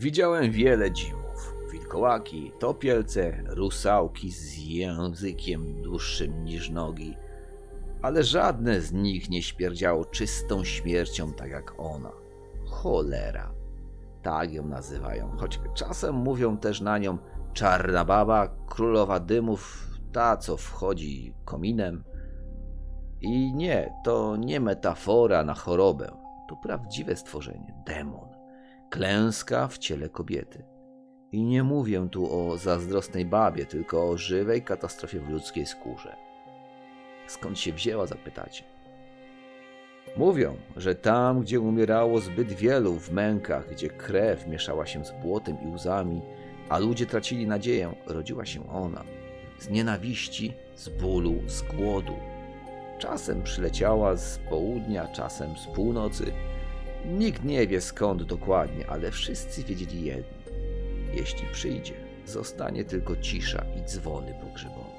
Widziałem wiele dziwów. Wilkołaki, topielce, rusałki z językiem dłuższym niż nogi. Ale żadne z nich nie śmierdziało czystą śmiercią tak jak ona. Cholera. Tak ją nazywają, choć czasem mówią też na nią czarna baba, królowa dymów, ta co wchodzi kominem. I nie, to nie metafora na chorobę, to prawdziwe stworzenie, demon, klęska w ciele kobiety. I nie mówię tu o zazdrosnej babie, tylko o żywej katastrofie w ludzkiej skórze. Skąd się wzięła, zapytacie? Mówią, że tam, gdzie umierało zbyt wielu w mękach, gdzie krew mieszała się z błotem i łzami, a ludzie tracili nadzieję, rodziła się ona. Z nienawiści, z bólu, z głodu. Czasem przyleciała z południa, czasem z północy. Nikt nie wie skąd dokładnie, ale wszyscy wiedzieli jedno. Jeśli przyjdzie, zostanie tylko cisza i dzwony pogrzebowe.